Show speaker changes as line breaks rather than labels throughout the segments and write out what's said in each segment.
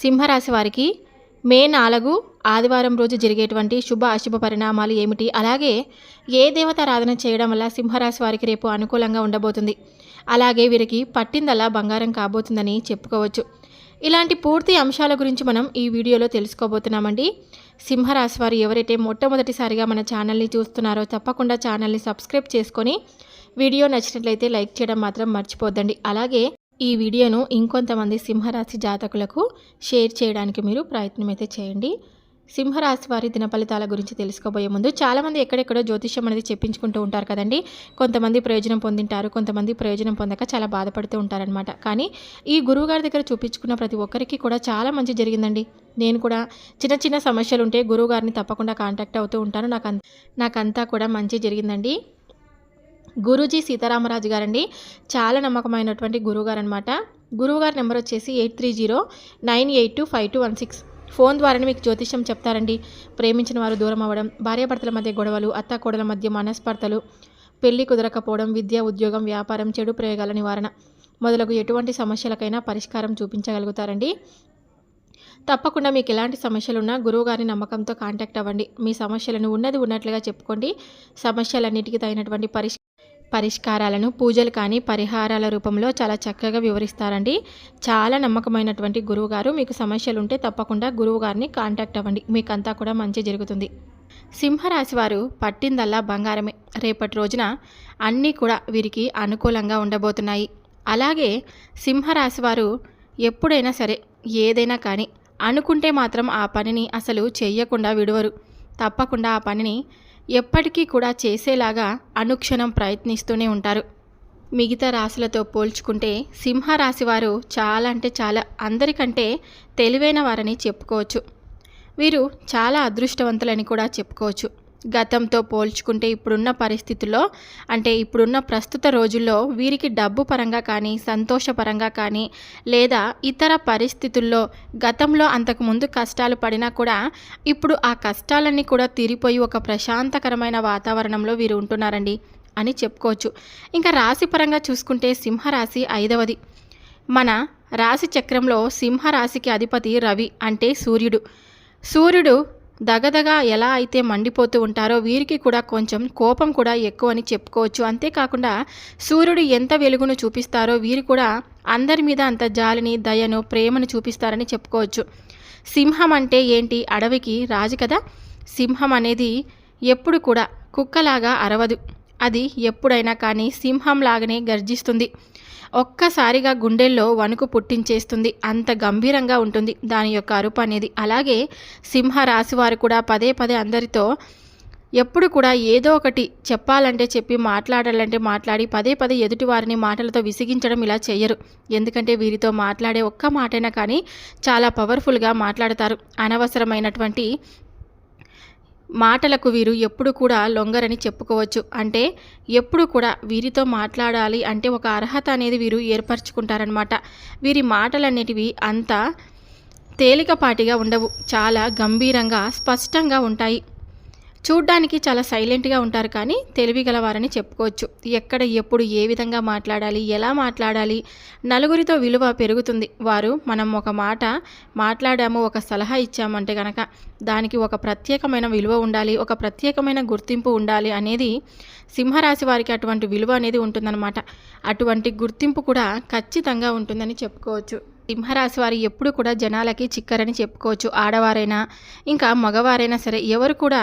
సింహరాశి వారికి మే నాలుగు ఆదివారం రోజు జరిగేటువంటి శుభ అశుభ పరిణామాలు ఏమిటి? అలాగే ఏ దేవతారాధన చేయడం వల్ల సింహరాశి వారికి రేపు అనుకూలంగా ఉండబోతుంది? అలాగే వీరికి పట్టిందల్లా బంగారం కాబోతుందని చెప్పుకోవచ్చు. ఇలాంటి పూర్తి అంశాల గురించి మనం ఈ వీడియోలో తెలుసుకోబోతున్నామండి. సింహరాశి వారు ఎవరైతే మొట్టమొదటిసారిగా మన ఛానల్ని చూస్తున్నారో తప్పకుండా ఛానల్ని సబ్స్క్రైబ్ చేసుకొని వీడియో నచ్చినట్లయితే లైక్ చేయడం మాత్రం మర్చిపోద్దండి. అలాగే ఈ వీడియోను ఇంకొంతమంది సింహరాశి జాతకులకు షేర్ చేయడానికి మీరు ప్రయత్నం అయితే చేయండి. సింహరాశి వారి దిన ఫలితాల గురించి తెలుసుకోబోయే ముందు చాలామంది ఎక్కడెక్కడో జ్యోతిష్యం అనేది చెప్పించుకుంటూ ఉంటారు కదండి. కొంతమంది ప్రయోజనం పొందింటారు కొంతమంది ప్రయోజనం పొందక చాలా బాధపడుతూ ఉంటారనమాట కానీ ఈ గురువుగారి దగ్గర చూపించుకున్న ప్రతి ఒక్కరికి కూడా చాలా మంచి జరిగిందండి. నేను కూడా చిన్న చిన్న సమస్యలు ఉంటే గురువుగారిని తప్పకుండా కాంటాక్ట్ అవుతూ ఉంటాను. నాకు నాకంతా కూడా మంచి జరిగిందండి. గురూజీ సీతారామరాజు గారండి. చాలా నమ్మకమైనటువంటి గురువుగారు అనమాట గురువుగారి నెంబర్ వచ్చేసి eight three zero nine eight two five two one six. Phone ద్వారానే మీకు జ్యోతిష్యం చెప్తారండి. ప్రేమించిన వారు దూరం అవ్వడం భార్యాభర్తల మధ్య గొడవలు అత్త కోడల మధ్య మనస్పర్ధలు పెళ్ళి కుదరకపోవడం విద్య ఉద్యోగం వ్యాపారం చెడు ప్రయోగాల నివారణ మొదలగు ఎటువంటి సమస్యలకైనా పరిష్కారం చూపించగలుగుతారండి. తప్పకుండా మీకు ఎలాంటి సమస్యలున్నా గురువుగారి నమ్మకంతో కాంటాక్ట్ అవ్వండి. మీ సమస్యలను ఉన్నది ఉన్నట్లుగా చెప్పుకోండి. సమస్యలన్నిటికీ తగినటువంటి పరిష్ పరిష్కారాలను పూజలు కానీ పరిహారాల రూపంలో చాలా చక్కగా వివరిస్తారండి. చాలా నమ్మకమైనటువంటి గురువుగారు. మీకు సమస్యలు ఉంటే తప్పకుండా గురువుగారిని కాంటాక్ట్ అవ్వండి. మీకంతా కూడా మంచి జరుగుతుంది. సింహరాశి వారు పట్టిందల్లా బంగారమే. రేపటి రోజున అన్నీ కూడా వీరికి అనుకూలంగా ఉండబోతున్నాయి. అలాగే సింహరాశి వారు ఎప్పుడైనా సరే ఏదైనా కానీ అనుకుంటే మాత్రం ఆ పనిని అసలు చేయకుండా విడువరు. తప్పకుండా ఆ పనిని ఎప్పటికీ కూడా చేసేలాగా అనుక్షణం ప్రయత్నిస్తూనే ఉంటారు. మిగతా రాశులతో పోల్చుకుంటే సింహరాశి వారు చాలా అంటే చాలా అందరికంటే తెలివైన వారని చెప్పుకోవచ్చు. వీరు చాలా అదృష్టవంతులని కూడా చెప్పుకోవచ్చు. గతంతో పోల్చుకుంటే ఇప్పుడున్న పరిస్థితుల్లో అంటే ఇప్పుడున్న ప్రస్తుత రోజుల్లో వీరికి డబ్బు పరంగా కానీ సంతోషపరంగా కానీ లేదా ఇతర పరిస్థితుల్లో గతంలో అంతకుముందు కష్టాలు పడినా కూడా ఇప్పుడు ఆ కష్టాలన్నీ కూడా తీరిపోయి ఒక ప్రశాంతకరమైన వాతావరణంలో వీరు ఉంటున్నారండి అని చెప్పుకోవచ్చు. ఇంకా రాశి పరంగా చూసుకుంటే సింహరాశి ఐదవది. మన రాశి చక్రంలో సింహరాశికి అధిపతి రవి అంటే సూర్యుడు. సూర్యుడు దగదగా ఎలా అయితే మండిపోతూ ఉంటారో వీరికి కూడా కొంచెం కోపం కూడా ఎక్కువ అని చెప్పుకోవచ్చు. అంతేకాకుండా సూర్యుడు ఎంత వెలుగును చూపిస్తారో వీరు కూడా అందరి మీద అంత జాలిని దయను ప్రేమను చూపిస్తారని చెప్పుకోవచ్చు. సింహం అంటే ఏంటి? అడవికి రాజు కదా. సింహం అనేది ఎప్పుడు కూడా కుక్కలాగా అరవదు. అది ఎప్పుడైనా కానీ సింహంలాగానే గర్జిస్తుంది. ఒక్కసారిగా గుండెల్లో వణుకు పుట్టించేస్తుంది. అంత గంభీరంగా ఉంటుంది దాని యొక్క అరుపు అనేది. అలాగే సింహ రాశి వారు కూడా పదే పదే అందరితో ఎప్పుడు కూడా ఏదో ఒకటి చెప్పాలంటే చెప్పి మాట్లాడాలంటే మాట్లాడి పదే పదే ఎదుటి వారిని మాటలతో విసిగించడం ఇలా చేయరు. ఎందుకంటే వీరితో మాట్లాడే ఒక్క మాటైనా కానీ చాలా పవర్ఫుల్గా మాట్లాడతారు. అనవసరమైనటువంటి మాటలకు వీరు ఎప్పుడు కూడా లొంగరని చెప్పుకోవచ్చు. అంటే ఎప్పుడు కూడా వీరితో మాట్లాడాలి అంటే ఒక అర్హత అనేది వీరు ఏర్పరచుకుంటారనమాట వీరి మాటలన్నిటివి అంత తేలికపాటిగా ఉండవు. చాలా గంభీరంగా స్పష్టంగా ఉంటాయి. చూడ్డానికి చాలా సైలెంట్గా ఉంటారు కానీ తెలివి గలవారని చెప్పుకోవచ్చు. ఎక్కడ ఎప్పుడు ఏ విధంగా మాట్లాడాలి ఎలా మాట్లాడాలి నలుగురితో విలువ పెరుగుతుంది. వారు మనం ఒక మాట మాట్లాడాము ఒక సలహా ఇచ్చామంటే కనుక దానికి ఒక ప్రత్యేకమైన విలువ ఉండాలి ఒక ప్రత్యేకమైన గుర్తింపు ఉండాలి అనేది సింహరాశి వారికి అటువంటి విలువ అనేది ఉంటుందన్నమాట. అటువంటి గుర్తింపు కూడా ఖచ్చితంగా ఉంటుందని చెప్పుకోవచ్చు. సింహరాశి వారు ఎప్పుడు కూడా జనాలకి చిక్కరని చెప్పుకోవచ్చు. ఆడవారైనా ఇంకా మగవారైనా సరే ఎవరు కూడా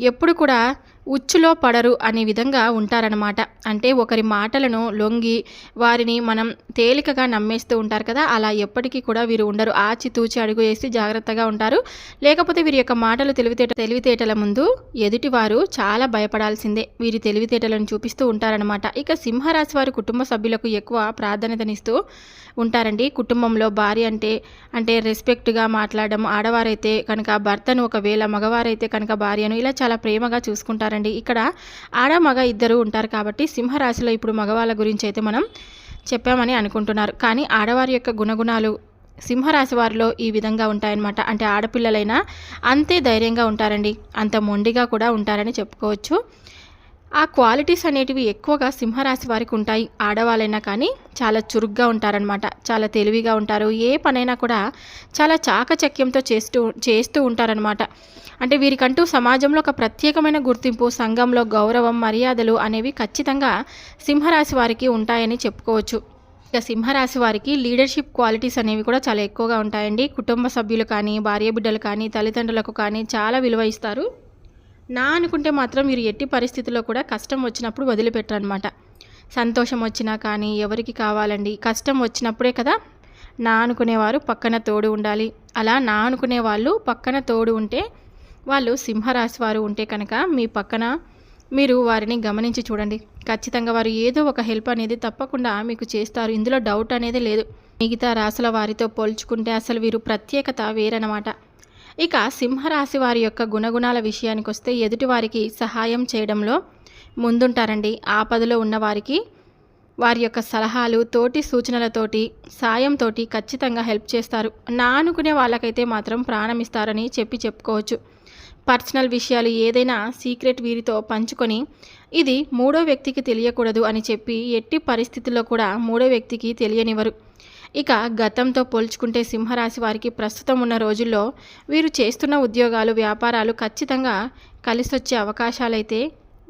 ఎప్పుడు కూడా ఉచ్చులో పడరు అనే విధంగా ఉంటారనమాట అంటే ఒకరి మాటలను లొంగి వారిని మనం తేలికగా నమ్మేస్తూ ఉంటారు కదా అలా ఎప్పటికీ కూడా వీరు ఉండరు. ఆచితూచి అడుగు వేసి జాగ్రత్తగా ఉంటారు. లేకపోతే వీరి యొక్క మాటలు తెలివితేట తెలివితేటల ముందు ఎదుటివారు చాలా భయపడాల్సిందే. వీరి తెలివితేటలను చూపిస్తూ ఉంటారనమాట ఇక సింహరాశి వారి కుటుంబ సభ్యులకు ఎక్కువ ప్రాధాన్యతనిస్తూ ఉంటారండి. కుటుంబంలో భార్య అంటే అంటే రెస్పెక్ట్గా మాట్లాడడం ఆడవారైతే కనుక భర్తను ఒకవేళ మగవారైతే కనుక భార్యను ఇలా చాలా ప్రేమగా చూసుకుంటారు. ఉంటారండి ఇక్కడ ఆడ మగ ఇద్దరు ఉంటారు కాబట్టి సింహరాశిలో ఇప్పుడు మగవాళ్ళ గురించి అయితే మనం చెప్పామని అనుకుంటున్నారు. కానీ ఆడవారి యొక్క గుణగుణాలు సింహరాశి వారిలో ఈ విధంగా ఉంటాయన్నమాట. అంటే ఆడపిల్లలైనా అంతే ధైర్యంగా ఉంటారండి. అంత మొండిగా కూడా ఉంటారని చెప్పుకోవచ్చు. ఆ క్వాలిటీస్ అనేటివి ఎక్కువగా సింహరాశి వారికి ఉంటాయి. ఆడవాళ్ళైనా కానీ చాలా చురుగ్గా ఉంటారనమాట చాలా తెలివిగా ఉంటారు. ఏ పనైనా కూడా చాలా చాకచక్యంతో చేస్తూ చేస్తూ ఉంటారనమాట అంటే వీరికంటూ సమాజంలో ఒక ప్రత్యేకమైన గుర్తింపు సంఘంలో గౌరవం మర్యాదలు అనేవి ఖచ్చితంగా సింహరాశి వారికి ఉంటాయని చెప్పుకోవచ్చు. ఇక సింహరాశి వారికి లీడర్షిప్ క్వాలిటీస్ అనేవి కూడా చాలా ఎక్కువగా ఉంటాయండి. కుటుంబ సభ్యులు కానీ భార్య బిడ్డలు కానీ తల్లిదండ్రులకు కానీ చాలా విలువ ఇస్తారు. నా అనుకుంటే మాత్రం మీరు ఎట్టి పరిస్థితుల్లో కూడా కష్టం వచ్చినప్పుడు వదిలిపెట్టరనమాట సంతోషం వచ్చినా కానీ ఎవరికి కావాలండి? కష్టం వచ్చినప్పుడే కదా నా అనుకునేవారు పక్కన తోడు ఉండాలి. అలా నా అనుకునే వాళ్ళు పక్కన తోడు ఉంటే వాళ్ళు సింహరాశి వారు ఉంటే కనుక మీ పక్కన మీరు వారిని గమనించి చూడండి. ఖచ్చితంగా వారు ఏదో ఒక హెల్ప్ అనేది తప్పకుండా మీకు చేస్తారు. ఇందులో డౌట్ అనేది లేదు. మిగతా రాసుల వారితో పోల్చుకుంటే అసలు వీరు ప్రత్యేకత వేరనమాట ఇక సింహరాశి వారి యొక్క గుణగుణాల విషయానికి వస్తే ఎదుటివారికి సహాయం చేయడంలో ముందుంటారండి. ఆపదలో ఉన్నవారికి వారి యొక్క సలహాలు తోటి సూచనలతోటి సాయంతో ఖచ్చితంగా హెల్ప్ చేస్తారు. నా అనుకునే వాళ్ళకైతే మాత్రం ప్రాణం ఇస్తారని చెప్పి చెప్పుకోవచ్చు. పర్సనల్ విషయాలు ఏదైనా సీక్రెట్ వీరితో పంచుకొని ఇది మూడో వ్యక్తికి తెలియకూడదు అని చెప్పి ఎట్టి పరిస్థితుల్లో కూడా మూడో వ్యక్తికి తెలియనివ్వరు. ఇక గతంతో పోల్చుకుంటే సింహరాశి వారికి ప్రస్తుతం ఉన్న రోజుల్లో వీరు చేస్తున్న ఉద్యోగాలు వ్యాపారాలు ఖచ్చితంగా కలిసొచ్చే అవకాశాలైతే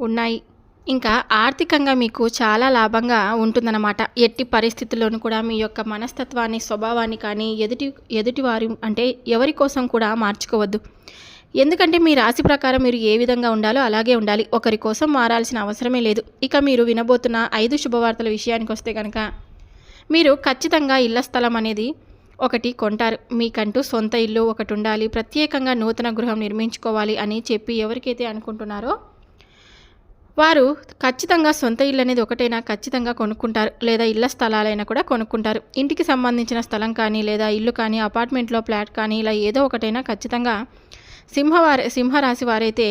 ఉన్నాయి. ఇంకా ఆర్థికంగా మీకు చాలా లాభంగా ఉంటుందన్నమాట. ఎట్టి పరిస్థితుల్లోనూ కూడా మీ యొక్క మనస్తత్వాన్ని స్వభావాన్ని కానీ ఎదుటి ఎదుటివారి అంటే ఎవరి కోసం కూడా మార్చుకోవద్దు. ఎందుకంటే మీ రాశి ప్రకారం మీరు ఏ విధంగా ఉండాలో అలాగే ఉండాలి. ఒకరి కోసం మారాల్సిన అవసరమే లేదు. ఇక మీరు వినబోతున్న ఐదు శుభవార్తల విషయానికి వస్తే కనుక మీరు ఖచ్చితంగా ఇళ్ళ స్థలం అనేది ఒకటి కొంటారు. మీకంటూ సొంత ఇల్లు ఒకటి ఉండాలి. ప్రత్యేకంగా నూతన గృహం నిర్మించుకోవాలి అని చెప్పి ఎవరికైతే అనుకుంటున్నారో వారు ఖచ్చితంగా సొంత ఇల్లు అనేది ఒకటైనా ఖచ్చితంగా కొనుక్కుంటారు. లేదా ఇళ్ళ స్థలాలైనా కూడా కొనుక్కుంటారు. ఇంటికి సంబంధించిన స్థలం కానీ లేదా ఇల్లు కానీ అపార్ట్మెంట్లో ఫ్లాట్ కానీ ఇలా ఏదో ఒకటైనా ఖచ్చితంగా సింహవారి సింహరాశి వారైతే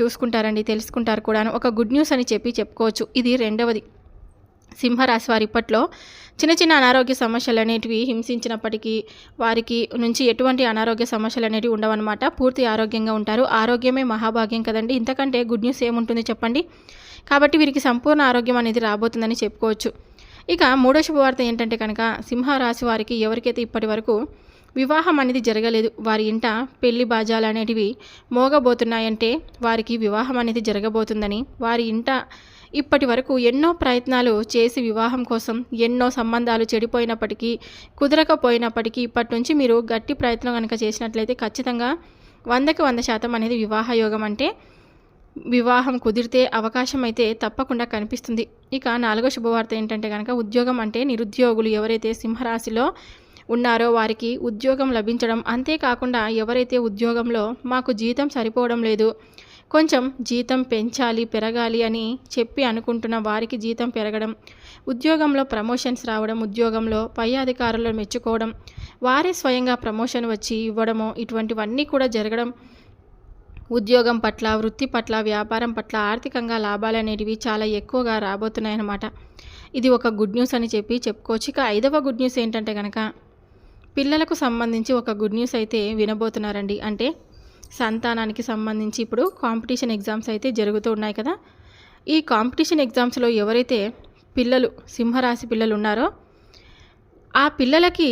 చూసుకుంటారండి తెలుసుకుంటారు కూడాను. ఒక గుడ్ న్యూస్ అని చెప్పి చెప్పుకోవచ్చు. ఇది రెండవది. సింహరాశి వారి ఇప్పట్లో చిన్న చిన్న అనారోగ్య సమస్యలు అనేటివి హింసించినప్పటికీ వారికి నుంచి ఎటువంటి అనారోగ్య సమస్యలు అనేటివి ఉండవన్నమాట. పూర్తి ఆరోగ్యంగా ఉంటారు. ఆరోగ్యమే మహాభాగ్యం కదండి. ఇంతకంటే గుడ్ న్యూస్ ఏముంటుంది చెప్పండి? కాబట్టి వీరికి సంపూర్ణ ఆరోగ్యం అనేది రాబోతుందని చెప్పుకోవచ్చు. ఇక మూడో శుభవార్త ఏంటంటే కనుక సింహరాశి వారికి ఎవరికైతే ఇప్పటి వరకు వివాహం అనేది జరగలేదు వారి ఇంట పెళ్ళి బాజాలు అనేటివి మోగబోతున్నాయంటే వారికి వివాహం అనేది జరగబోతుందని వారి ఇంట ఇప్పటి వరకు ఎన్నో ప్రయత్నాలు చేసి వివాహం కోసం ఎన్నో సంబంధాలు చెడిపోయినప్పటికీ కుదరకపోయినప్పటికీ ఇప్పటి నుంచి మీరు గట్టి ప్రయత్నం కనుక చేసినట్లయితే ఖచ్చితంగా వందకి వంద శాతం అనేది వివాహ యోగం అంటే వివాహం కుదిరితే అవకాశం అయితే తప్పకుండా కనిపిస్తుంది. ఇక నాలుగో శుభవార్త ఏంటంటే కనుక ఉద్యోగం అంటే నిరుద్యోగులు ఎవరైతే సింహరాశిలో ఉన్నారో వారికి ఉద్యోగం లభించడం అంతేకాకుండా ఎవరైతే ఉద్యోగంలో మాకు జీతం సరిపోవడం లేదు కొంచెం జీతం పెంచాలి పెరగాలి అని చెప్పి అనుకుంటున్న వారికి జీతం పెరగడం ఉద్యోగంలో ప్రమోషన్స్ రావడం ఉద్యోగంలో పై అధికారులను మెచ్చుకోవడం వారే స్వయంగా ప్రమోషన్ వచ్చి ఇవ్వడము ఇటువంటివన్నీ కూడా జరగడం ఉద్యోగం పట్ల వృత్తి పట్ల వ్యాపారం పట్ల ఆర్థికంగా లాభాలు అనేటివి చాలా ఎక్కువగా రాబోతున్నాయన్నమాట. ఇది ఒక గుడ్ న్యూస్ అని చెప్పి చెప్పుకోవచ్చు. ఇక ఐదవ గుడ్ న్యూస్ ఏంటంటే కనుక పిల్లలకు సంబంధించి ఒక గుడ్ న్యూస్ అయితే వినబోతున్నారండి. అంటే సంతానానికి సంబంధించి ఇప్పుడు కాంపిటీషన్ ఎగ్జామ్స్ అయితే జరుగుతూ ఉన్నాయి కదా. ఈ కాంపిటీషన్ ఎగ్జామ్స్లో ఎవరైతే పిల్లలు సింహరాశి పిల్లలు ఉన్నారో ఆ పిల్లలకి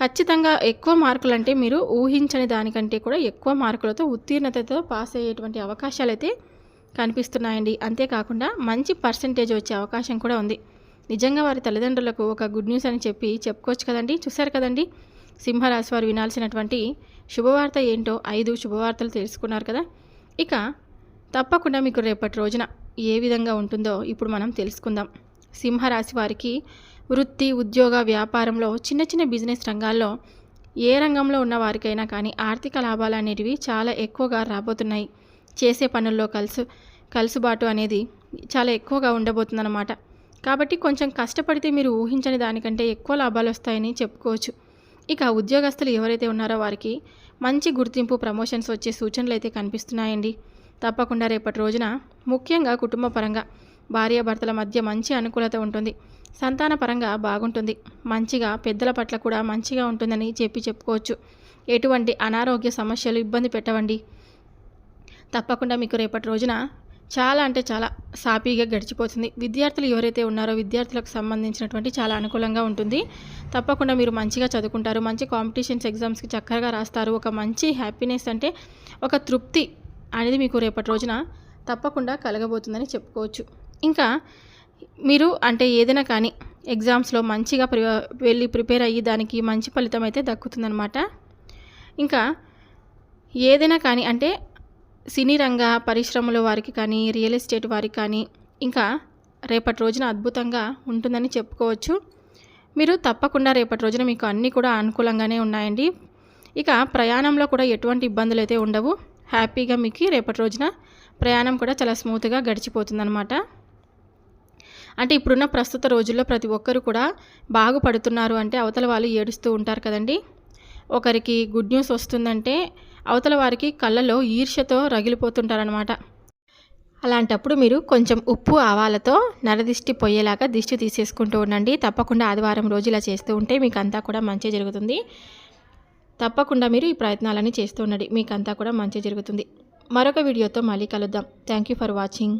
ఖచ్చితంగా ఎక్కువ మార్కులు అంటే మీరు ఊహించని దానికంటే కూడా ఎక్కువ మార్కులతో ఉత్తీర్ణతతో పాస్ అయ్యేటువంటి అవకాశాలు అయితే కనిపిస్తున్నాయండి. అంతేకాకుండా మంచి పర్సంటేజ్ వచ్చే అవకాశం కూడా ఉంది. నిజంగా వారి తల్లిదండ్రులకు ఒక గుడ్ న్యూస్ అని చెప్పి చెప్పుకోవచ్చు కదండి. చూశారు కదండి? సింహరాశి వారు వినాల్సినటువంటి శుభవార్త ఏంటో ఐదు శుభవార్తలు తెలుసుకున్నారు కదా? ఇక తప్పకుండా మీకు రేపటి రోజున ఏ విధంగా ఉంటుందో ఇప్పుడు మనం తెలుసుకుందాం. సింహరాశి వారికి వృత్తి ఉద్యోగ వ్యాపారంలో చిన్న చిన్న బిజినెస్ రంగాల్లో ఏ రంగంలో ఉన్న వారికైనా కానీ ఆర్థిక లాభాలు అనేటివి చాలా ఎక్కువగా రాబోతున్నాయి. చేసే పనుల్లో కలుసు కలుసుబాటు అనేది చాలా ఎక్కువగా ఉండబోతుందన్నమాట. కాబట్టి కొంచెం కష్టపడితే మీరు ఊహించని దానికంటే ఎక్కువ లాభాలు వస్తాయని చెప్పుకోవచ్చు. ఇక ఉద్యోగస్తులు ఎవరైతే ఉన్నారో వారికి మంచి గుర్తింపు ప్రమోషన్స్ వచ్చే సూచనలు అయితే కనిపిస్తున్నాయండి. తప్పకుండా రేపటి రోజున ముఖ్యంగా కుటుంబ పరంగా భార్యాభర్తల మధ్య మంచి అనుకూలత ఉంటుంది. సంతాన పరంగా బాగుంటుంది. మంచిగా పెద్దల పట్ల కూడా మంచిగా ఉంటుందని చెప్పి చెప్పుకోవచ్చు. ఎటువంటి అనారోగ్య సమస్యలు ఇబ్బంది పెట్టవండి. తప్పకుండా మీకు రేపటి రోజున చాలా అంటే చాలా సాపీగా గడిచిపోతుంది. విద్యార్థులు ఎవరైతే ఉన్నారో విద్యార్థులకు సంబంధించినటువంటి చాలా అనుకూలంగా ఉంటుంది. తప్పకుండా మీరు మంచిగా చదువుకుంటారు. మంచి కాంపిటీషన్స్ ఎగ్జామ్స్కి చక్కగా రాస్తారు. ఒక మంచి హ్యాపీనెస్ అంటే ఒక తృప్తి అనేది మీకు రేపటి రోజున తప్పకుండా కలగబోతుందని చెప్పుకోవచ్చు. ఇంకా మీరు అంటే ఏదైనా కానీ ఎగ్జామ్స్లో మంచిగా ప్రి వెళ్ళి ప్రిపేర్ అయ్యి దానికి మంచి ఫలితం అయితే దక్కుతుందనమాట ఇంకా ఏదైనా కానీ అంటే సినీ రంగ పరిశ్రమల వారికి కానీ రియల్ ఎస్టేట్ వారికి కానీ ఇంకా రేపటి రోజున అద్భుతంగా ఉంటుందని చెప్పుకోవచ్చు. మీరు తప్పకుండా రేపటి రోజున మీకు అన్నీ కూడా అనుకూలంగానే ఉన్నాయండి. ఇక ప్రయాణంలో కూడా ఎటువంటి ఇబ్బందులు అయితే ఉండవు. హ్యాపీగా మీకు రేపటి రోజున ప్రయాణం కూడా చాలా స్మూత్గా గడిచిపోతుందన్నమాట. అంటే ఇప్పుడున్న ప్రస్తుత రోజుల్లో ప్రతి ఒక్కరు కూడా బాగుపడుతున్నారు అంటే అవతల వాళ్ళు ఏడుస్తూ ఉంటారు కదండి. ఒకరికి గుడ్ న్యూస్ వస్తుందంటే అవతల వారికి కళ్ళలో ఈర్ష్యతో రగిలిపోతుంటారనమాట అలాంటప్పుడు మీరు కొంచెం ఉప్పు ఆవాలతో నరదిష్టి పోయేలాగా దిష్టి తీసేసుకుంటూ ఉండండి. తప్పకుండా ఆదివారం రోజు ఇలా చేస్తూ ఉంటే మీకు అంతా కూడా మంచి జరుగుతుంది. తప్పకుండా మీరు ఈ ప్రయత్నాలన్నీ చేస్తూ ఉండండి. మీకు అంతా కూడా మంచి జరుగుతుంది. మరొక వీడియోతో మళ్ళీ కలుద్దాం. Thank you for watching